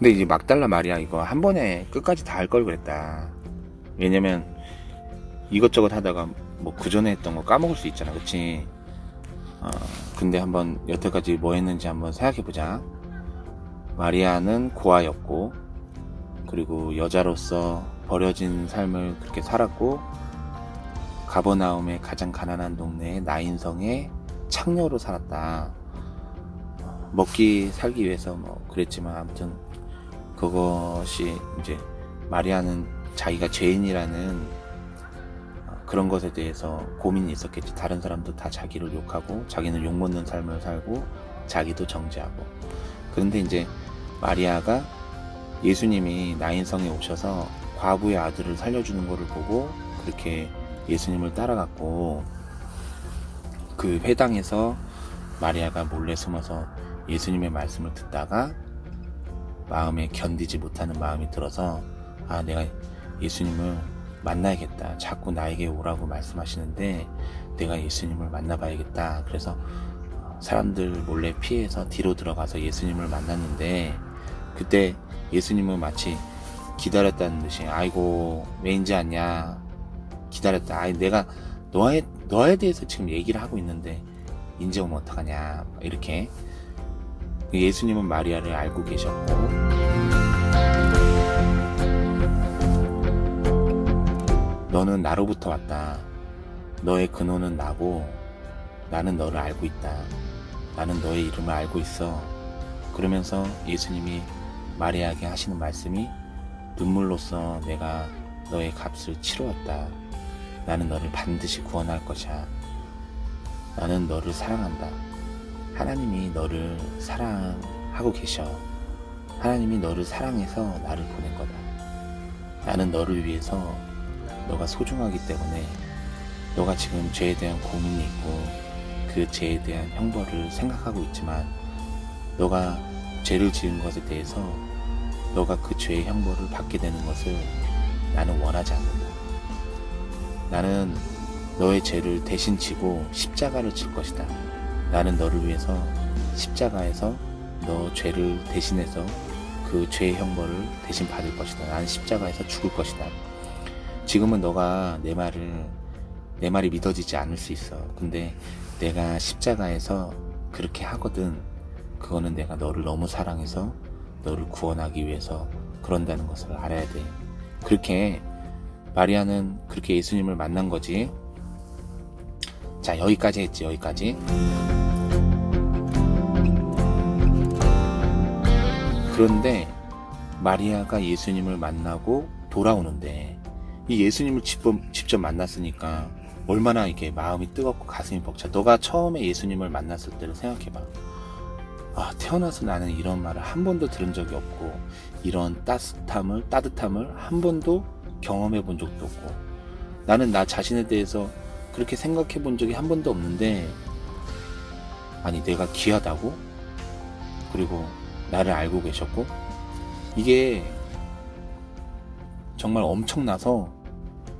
근데 이제 막달라 마리아 이거 한 번에 끝까지 다 할 걸 그랬다. 왜냐면 이것저것 하다가 뭐 그전에 했던 거 까먹을 수 있잖아. 그치? 어, 근데 한번 여태까지 뭐 했는지 한번 생각해보자. 마리아는 고아였고, 그리고 여자로서 버려진 삶을 그렇게 살았고, 가버나움의 가장 가난한 동네 나인성의 창녀로 살았다. 어, 먹기 살기 위해서 뭐 그랬지만 아무튼 그것이 이제 마리아는 자기가 죄인이라는 어, 그런 것에 대해서 고민이 있었겠지. 다른 사람도 다 자기를 욕하고 자기는 욕 먹는 삶을 살고 자기도 정죄하고. 그런데 이제 마리아가 예수님이 나인성에 오셔서 과부의 아들을 살려주는 것을 보고 그렇게 예수님을 따라갔고 그 회당에서 마리아가 몰래 숨어서 예수님의 말씀을 듣다가 마음에 견디지 못하는 마음이 들어서 아 내가 예수님을 만나야겠다. 자꾸 나에게 오라고 말씀하시는데 내가 예수님을 만나봐야겠다. 그래서 사람들 몰래 피해서 뒤로 들어가서 예수님을 만났는데 그때 예수님은 마치 기다렸다는 듯이 아이고 왜 이제 왔냐? 기다렸다. 아이 내가 너에 너에 대해서 지금 얘기를 하고 있는데 인제 오면 어떡하냐? 이렇게 예수님은 마리아를 알고 계셨고 너는 나로부터 왔다. 너의 근원은 나고 나는 너를 알고 있다. 나는 너의 이름을 알고 있어. 그러면서 예수님이 마리아에게 하시는 말씀이 눈물로써 내가 너의 값을 치루었다. 나는 너를 반드시 구원할 것이야. 나는 너를 사랑한다. 하나님이 너를 사랑하고 계셔. 하나님이 너를 사랑해서 나를 보낸 거다. 나는 너를 위해서 너가 소중하기 때문에 너가 지금 죄에 대한 고민이 있고 그 죄에 대한 형벌을 생각하고 있지만 너가 죄를 지은 것에 대해서 너가 그 죄의 형벌을 받게 되는 것을 나는 원하지 않는다. 나는 너의 죄를 대신 지고 십자가를 질 것이다. 나는 너를 위해서 십자가에서 너 죄를 대신해서 그 죄의 형벌을 대신 받을 것이다. 나는 십자가에서 죽을 것이다. 지금은 너가 내 말을 내 말이 믿어지지 않을 수 있어. 근데 내가 십자가에서 그렇게 하거든. 그거는 내가 너를 너무 사랑해서 너를 구원하기 위해서 그런다는 것을 알아야 돼. 그렇게 마리아는 그렇게 예수님을 만난 거지. 자, 여기까지 했지, 여기까지. 그런데 마리아가 예수님을 만나고 돌아오는데 이 예수님을 직접, 만났으니까 얼마나 이게 마음이 뜨겁고 가슴이 벅차. 너가 처음에 예수님을 만났을 때를 생각해봐. 아, 태어나서 나는 이런 말을 한 번도 들은 적이 없고, 이런 따뜻함을, 따뜻함을 한 번도 경험해 본 적도 없고, 나는 나 자신에 대해서 그렇게 생각해 본 적이 한 번도 없는데, 아니, 내가 귀하다고? 그리고 나를 알고 계셨고, 이게 정말 엄청나서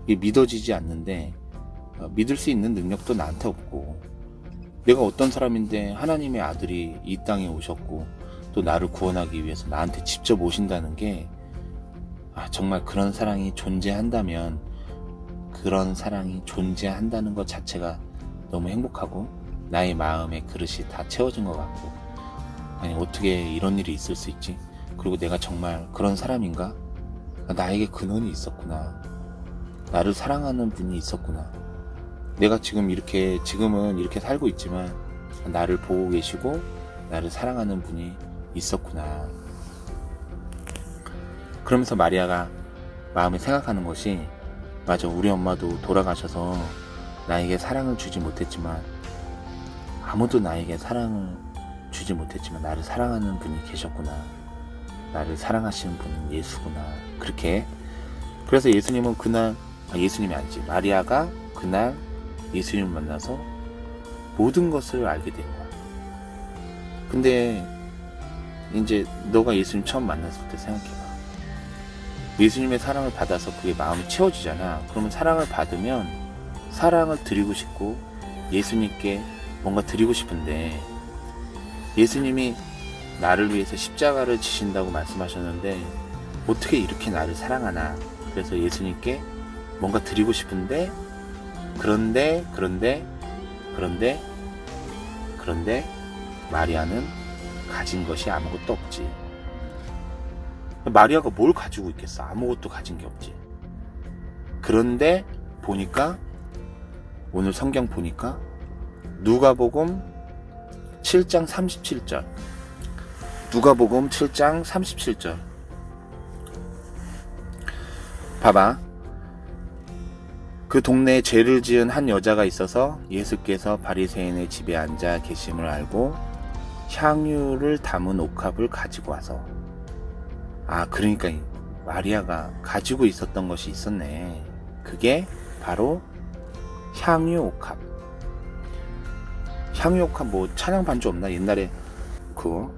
이게 믿어지지 않는데, 어, 믿을 수 있는 능력도 나한테 없고, 내가 어떤 사람인데 하나님의 아들이 이 땅에 오셨고 또 나를 구원하기 위해서 나한테 직접 오신다는 게 아, 정말 그런 사랑이 존재한다면 그런 사랑이 존재한다는 것 자체가 너무 행복하고 나의 마음의 그릇이 다 채워진 것 같고 아니 어떻게 이런 일이 있을 수 있지? 그리고 내가 정말 그런 사람인가? 나에게 근원이 있었구나. 나를 사랑하는 분이 있었구나. 내가 지금 이렇게 지금은 이렇게 살고 있지만 나를 보고 계시고 나를 사랑하는 분이 있었구나. 그러면서 마리아가 마음에 생각하는 것이 맞아 우리 엄마도 돌아가셔서 나에게 사랑을 주지 못했지만 아무도 나에게 사랑을 주지 못했지만 나를 사랑하는 분이 계셨구나. 나를 사랑하시는 분은 예수구나. 그렇게 그래서 예수님은 그날 아, 예수님이 아니지 마리아가 그날 예수님을 만나서 모든 것을 알게 된 거야. 근데 이제 너가 예수님 처음 만났을 때 생각해봐. 예수님의 사랑을 받아서 그게 마음이 채워지잖아. 그러면 사랑을 받으면 사랑을 드리고 싶고 예수님께 뭔가 드리고 싶은데 예수님이 나를 위해서 십자가를 지신다고 말씀하셨는데 어떻게 이렇게 나를 사랑하나? 그래서 예수님께 뭔가 드리고 싶은데 그런데 그런데 그런데 그런데 마리아는 가진 것이 아무것도 없지. 마리아가 뭘 가지고 있겠어? 아무것도 가진 게 없지. 그런데 보니까 오늘 성경 보니까 누가복음 7장 37절. 누가복음? 7장 37절. 봐봐. 그 동네에 죄를 지은 한 여자가 있어서 예수께서 바리새인의 집에 앉아 계심을 알고 향유를 담은 옥합을 가지고 와서. 아 그러니까 이 마리아가 가지고 있었던 것이 있었네. 그게 바로 향유 옥합 향유 옥합 뭐 찬양 반주 없나 옛날에 그거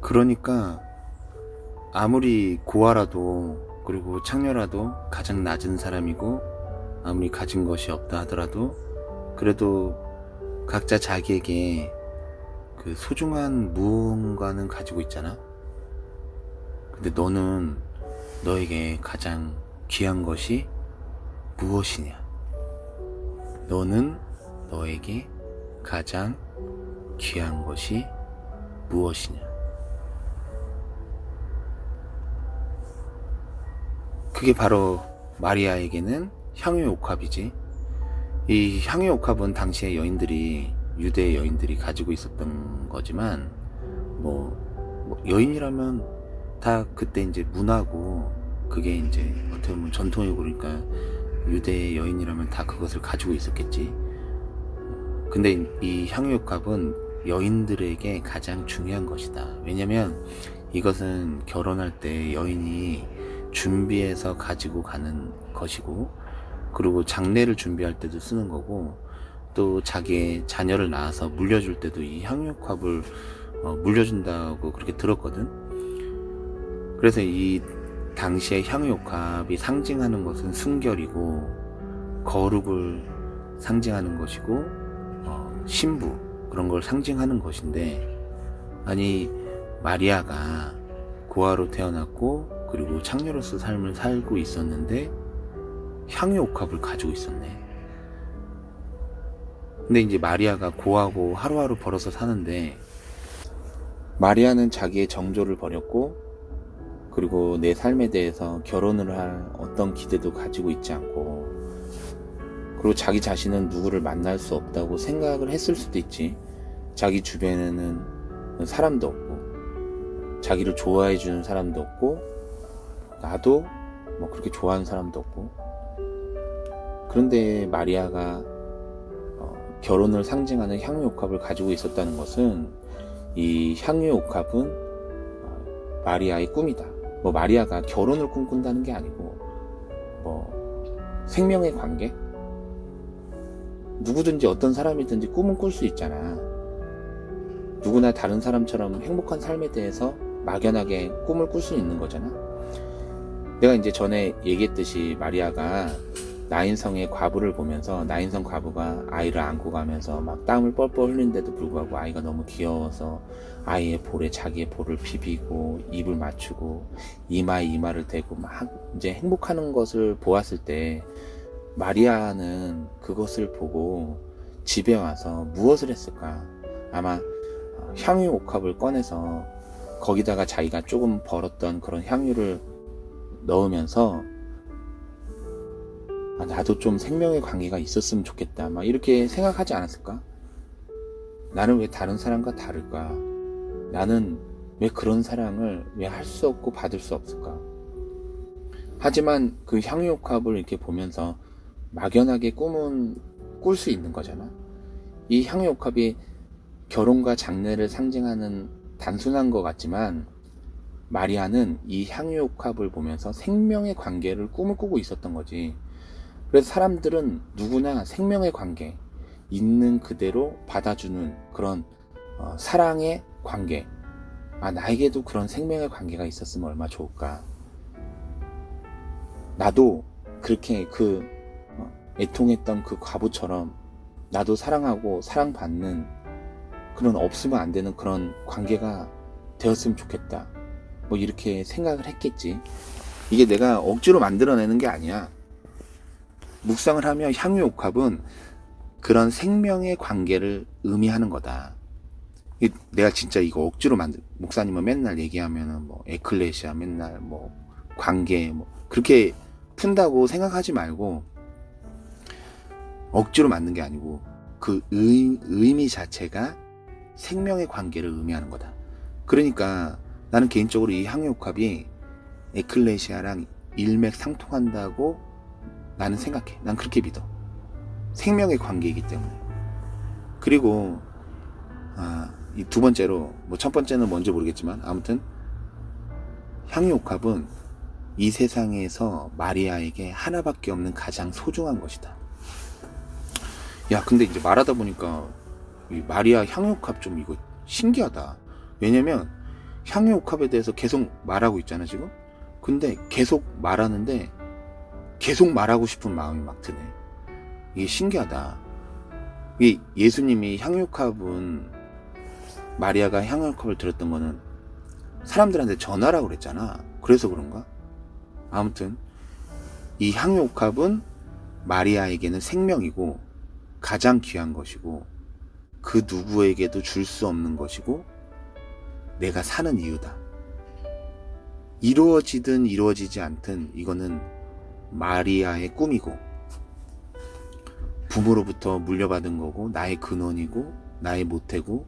그러니까 아무리 고아라도 그리고 창녀라도 가장 낮은 사람이고 아무리 가진 것이 없다 하더라도 그래도 각자 자기에게 그 소중한 무언가는 가지고 있잖아. 근데 너는 너에게 가장 귀한 것이 무엇이냐? 너는 너에게 가장 귀한 것이 무엇이냐? 그게 바로 마리아에게는 향유 옥합이지. 이 향유 옥합은 당시의 여인들이 유대 여인들이 가지고 있었던 거지만 뭐, 뭐 여인이라면 다 그때 이제 문화고 그게 이제 어떻게 보면 전통이고 그러니까 유대 여인이라면 다 그것을 가지고 있었겠지. 근데 이 향유 옥합은 여인들에게 가장 중요한 것이다. 왜냐면 이것은 결혼할 때 여인이 준비해서 가지고 가는 것이고 그리고 장례를 준비할 때도 쓰는 거고 또 자기의 자녀를 낳아서 물려줄 때도 이 향유컵을 어, 물려준다고 그렇게 들었거든. 그래서 이 당시의 향유컵이 상징하는 것은 순결이고 거룩을 상징하는 것이고 어, 신부 그런 걸 상징하는 것인데 아니 마리아가 고아로 태어났고 그리고 창녀로서 삶을 살고 있었는데 향유 옥합을 가지고 있었네. 근데 이제 마리아가 고하고 하루하루 벌어서 사는데 마리아는 자기의 정조를 버렸고 그리고 내 삶에 대해서 결혼을 할 어떤 기대도 가지고 있지 않고 그리고 자기 자신은 누구를 만날 수 없다고 생각을 했을 수도 있지. 자기 주변에는 사람도 없고 자기를 좋아해 주는 사람도 없고 나도 뭐 그렇게 좋아하는 사람도 없고 그런데 마리아가 어, 결혼을 상징하는 향유 옥합을 가지고 있었다는 것은 이 향유 옥합은 어, 마리아의 꿈이다. 뭐 마리아가 결혼을 꿈꾼다는 게 아니고 뭐 생명의 관계 누구든지 어떤 사람이든지 꿈은 꿀 수 있잖아. 누구나 다른 사람처럼 행복한 삶에 대해서 막연하게 꿈을 꿀 수 있는 거잖아. 내가 이제 전에 얘기했듯이 마리아가 나인성의 과부를 보면서 나인성 과부가 아이를 안고 가면서 막 땀을 뻘뻘 흘리는데도 불구하고 아이가 너무 귀여워서 아이의 볼에 자기의 볼을 비비고 입을 맞추고 이마에 이마를 대고 막 이제 행복하는 것을 보았을 때 마리아는 그것을 보고 집에 와서 무엇을 했을까? 아마 향유 옥합을 꺼내서 거기다가 자기가 조금 벌었던 그런 향유를 넣으면서 아, 나도 좀 생명의 관계가 있었으면 좋겠다. 막 이렇게 생각하지 않았을까? 나는 왜 다른 사람과 다를까? 나는 왜 그런 사랑을 왜 할 수 없고 받을 수 없을까? 하지만 그 향유옥합을 이렇게 보면서 막연하게 꿈은 꿀 수 있는 거잖아. 이 향유옥합이 결혼과 장례를 상징하는 단순한 것 같지만 마리아는 이 향유옥합을 보면서 생명의 관계를 꿈을 꾸고 있었던 거지. 그래서 사람들은 누구나 생명의 관계, 있는 그대로 받아주는 그런 어, 사랑의 관계. 아, 나에게도 그런 생명의 관계가 있었으면 얼마나 좋을까. 나도 그렇게 그 어, 애통했던 그 과부처럼 나도 사랑하고 사랑받는 그런 없으면 안 되는 그런 관계가 되었으면 좋겠다. 뭐 이렇게 생각을 했겠지. 이게 내가 억지로 만들어내는 게 아니야. 묵상을 하면 향유옥합은 그런 생명의 관계를 의미하는 거다. 이- 내가 진짜 이거 억지로 만들, 목사님은 맨날 얘기하면은 뭐 에클레시아 맨날 뭐 관계 뭐 그렇게 푼다고 생각하지 말고 억지로 만든 게 아니고 그 의, 의미 자체가 생명의 관계를 의미하는 거다. 그러니까 나는 개인적으로 이 향유옥합이 에클레시아랑 일맥상통한다고 나는 생각해. 난 그렇게 믿어. 생명의 관계이기 때문에. 그리고 아, 이 두 번째로 뭐 첫 번째는 뭔지 모르겠지만 아무튼 향유옥합은 이 세상에서 마리아에게 하나밖에 없는 가장 소중한 것이다. 야, 근데 이제 말하다 보니까 이 마리아 향유옥합 좀 이거 신기하다. 왜냐면 향유옥합에 대해서 계속 말하고 있잖아 지금. 근데 계속 말하는데 계속 말하고 싶은 마음이 막 드네. 이게 신기하다. 이 예수님이 향유옥합은 마리아가 향유옥합을 들었던 거는 사람들한테 전하라고 그랬잖아. 그래서 그런가? 아무튼 이 향유옥합은 마리아에게는 생명이고 가장 귀한 것이고 그 누구에게도 줄 수 없는 것이고 내가 사는 이유다. 이루어지든 이루어지지 않든 이거는 마리아의 꿈이고 부모로부터 물려받은 거고 나의 근원이고 나의 모태고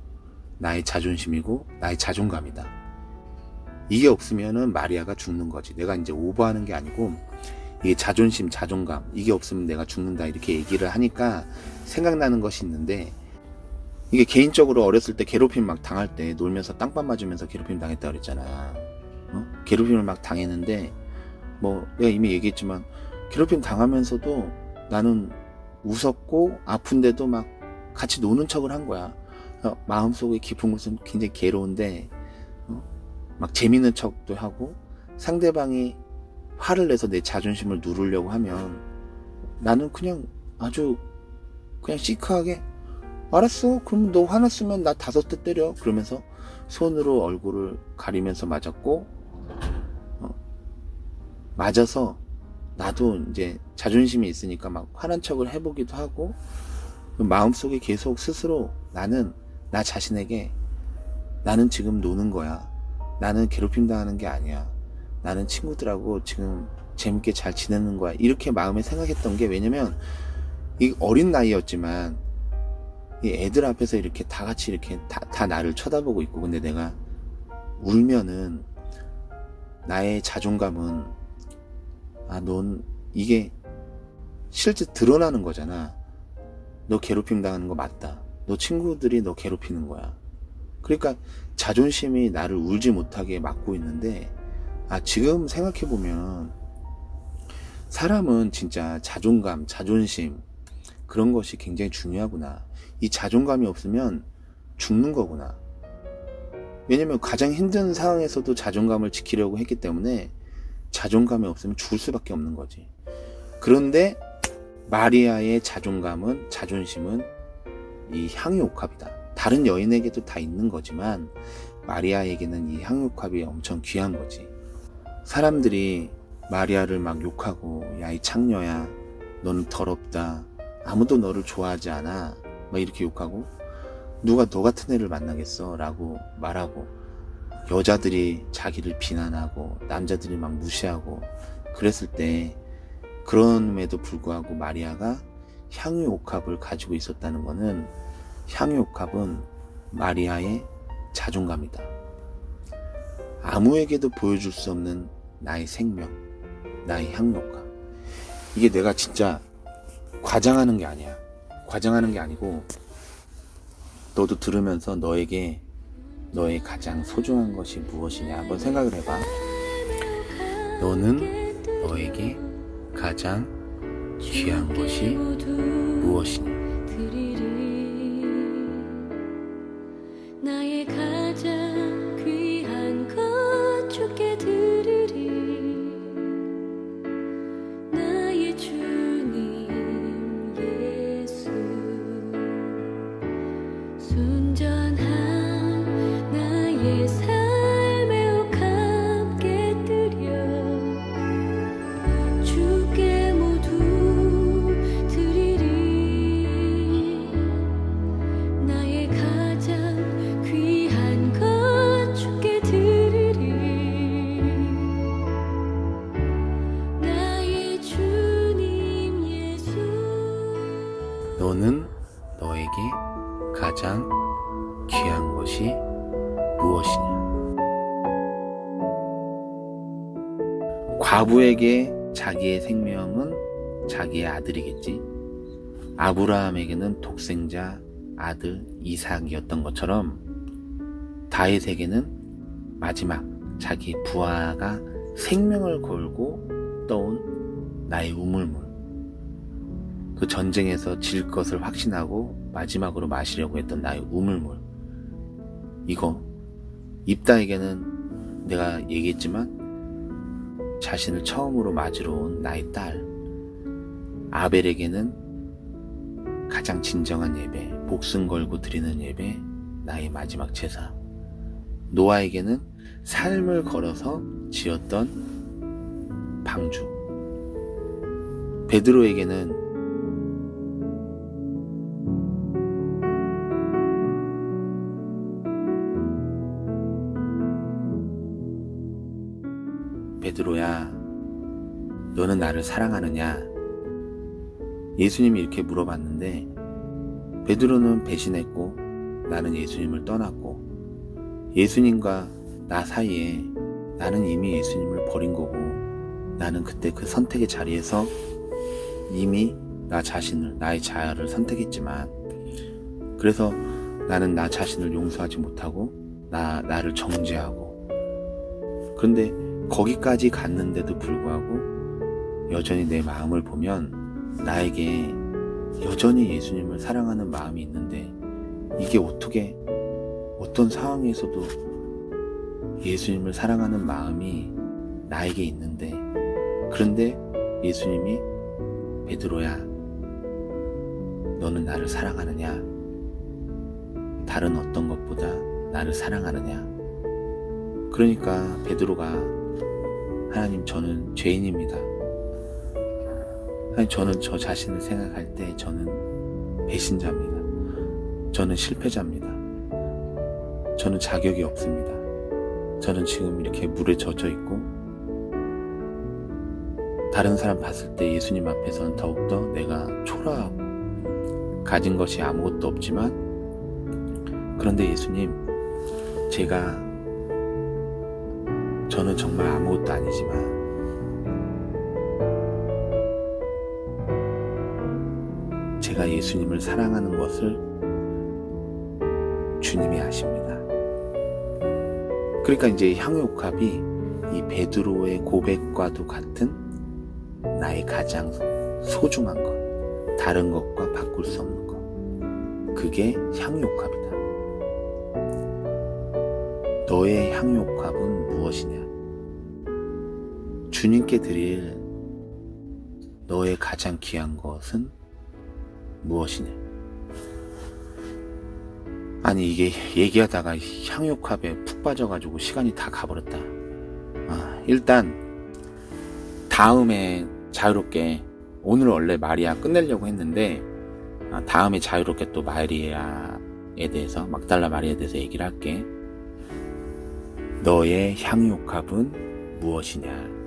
나의 자존심이고 나의 자존감이다. 이게 없으면은 마리아가 죽는 거지. 내가 이제 오버하는 게 아니고 이게 자존심, 자존감 이게 없으면 내가 죽는다 이렇게 얘기를 하니까 생각나는 것이 있는데 이게 개인적으로 어렸을 때 괴롭힘 막 당할 때 놀면서 땅밥 맞으면서 괴롭힘 당했다 그랬잖아. 어? 괴롭힘을 막 당했는데 뭐 내가 이미 얘기했지만 괴롭힘 당하면서도 나는 웃었고 아픈데도 막 같이 노는 척을 한 거야. 어, 마음속에 깊은 곳은 굉장히 괴로운데 어? 막 재밌는 척도 하고 상대방이 화를 내서 내 자존심을 누르려고 하면 나는 그냥 아주 그냥 시크하게 알았어 그럼 너 화났으면 나 다섯 대 때려 그러면서 손으로 얼굴을 가리면서 맞았고 어, 맞아서 나도 이제 자존심이 있으니까 막 화난 척을 해보기도 하고 마음속에 계속 스스로 나는 나 자신에게 나는 지금 노는 거야. 나는 괴롭힘 당하는 게 아니야. 나는 친구들하고 지금 재밌게 잘 지내는 거야. 이렇게 마음에 생각했던 게 왜냐면 이 어린 나이였지만 이 애들 앞에서 이렇게 다 같이 이렇게 다, 다 나를 쳐다보고 있고 근데 내가 울면은 나의 자존감은 아 넌 이게 실제 드러나는 거잖아. 너 괴롭힘 당하는 거 맞다. 너 친구들이 너 괴롭히는 거야. 그러니까 자존심이 나를 울지 못하게 막고 있는데 아 지금 생각해 보면 사람은 진짜 자존감 자존심 그런 것이 굉장히 중요하구나. 이 자존감이 없으면 죽는 거구나. 왜냐면 가장 힘든 상황에서도 자존감을 지키려고 했기 때문에 자존감이 없으면 죽을 수밖에 없는 거지. 그런데 마리아의 자존감은 자존심은 이 향유옥합이다. 다른 여인에게도 다 있는 거지만 마리아에게는 이 향유옥합이 엄청 귀한 거지. 사람들이 마리아를 막 욕하고 야 이 창녀야 너는 더럽다 아무도 너를 좋아하지 않아 막 이렇게 욕하고 누가 너 같은 애를 만나겠어 라고 말하고 여자들이 자기를 비난하고 남자들이 막 무시하고 그랬을 때 그럼에도 불구하고 마리아가 향유 옥합을 가지고 있었다는 것은 향유 옥합은 마리아의 자존감이다. 아무에게도 보여줄 수 없는 나의 생명, 나의 향유 옥합. 이게 내가 진짜 과장하는 게 아니야. 과장하는 게 아니고 너도 들으면서 너에게 너의 가장 소중한 것이 무엇이냐 한번 생각을 해봐. 너는 너에게 가장 귀한 것이 무엇이냐? 과부에게 자기의 생명은 자기의 아들이겠지. 아브라함에게는 독생자 아들 이삭이었던 것처럼 다윗에게는 마지막 자기 부하가 생명을 걸고 떠온 나의 우물물. 그 전쟁에서 질 것을 확신하고 마지막으로 마시려고 했던 나의 우물물. 이거 입다에게는 내가 얘기했지만 자신을 처음으로 맞으러 온 나의 딸. 아벨에게는 가장 진정한 예배, 목숨 걸고 드리는 예배, 나의 마지막 제사. 노아에게는 삶을 걸어서 지었던 방주. 베드로에게는 너는 나를 사랑하느냐? 예수님이 이렇게 물어봤는데, 베드로는 배신했고, 나는 예수님을 떠났고, 예수님과 나 사이에 나는 이미 예수님을 버린 거고, 나는 그때 그 선택의 자리에서 이미 나 자신을, 나의 자아를 선택했지만, 그래서 나는 나 자신을 용서하지 못하고, 나, 나를 정죄하고, 그런데 거기까지 갔는데도 불구하고 여전히 내 마음을 보면 나에게 여전히 예수님을 사랑하는 마음이 있는데 이게 어떻게 어떤 상황에서도 예수님을 사랑하는 마음이 나에게 있는데 그런데 예수님이 베드로야 너는 나를 사랑하느냐 다른 어떤 것보다 나를 사랑하느냐 그러니까 베드로가 하나님 저는 죄인입니다. 저는 저 자신을 생각할 때 저는 배신자입니다. 저는 실패자입니다. 저는 자격이 없습니다. 저는 지금 이렇게 물에 젖어 있고 다른 사람 봤을 때 예수님 앞에서는 더욱더 내가 초라하고 가진 것이 아무것도 없지만 그런데 예수님 제가 저는 정말 아무것도 아니지만 예수님을 사랑하는 것을 주님이 아십니다. 그러니까 이제 향유옥합이 이 베드로의 고백과도 같은 나의 가장 소중한 것, 다른 것과 바꿀 수 없는 것. 그게 향유옥합이다. 너의 향유옥합은 무엇이냐? 주님께 드릴 너의 가장 귀한 것은 무엇이냐? 아니 이게 얘기하다가 향유옥합에 푹 빠져가지고 시간이 다 가버렸다. 아, 일단 다음에 자유롭게 오늘 원래 마리아 끝내려고 했는데 아, 다음에 자유롭게 또 마리아에 대해서 막달라 마리아에 대해서 얘기를 할게. 너의 향유옥합은 무엇이냐?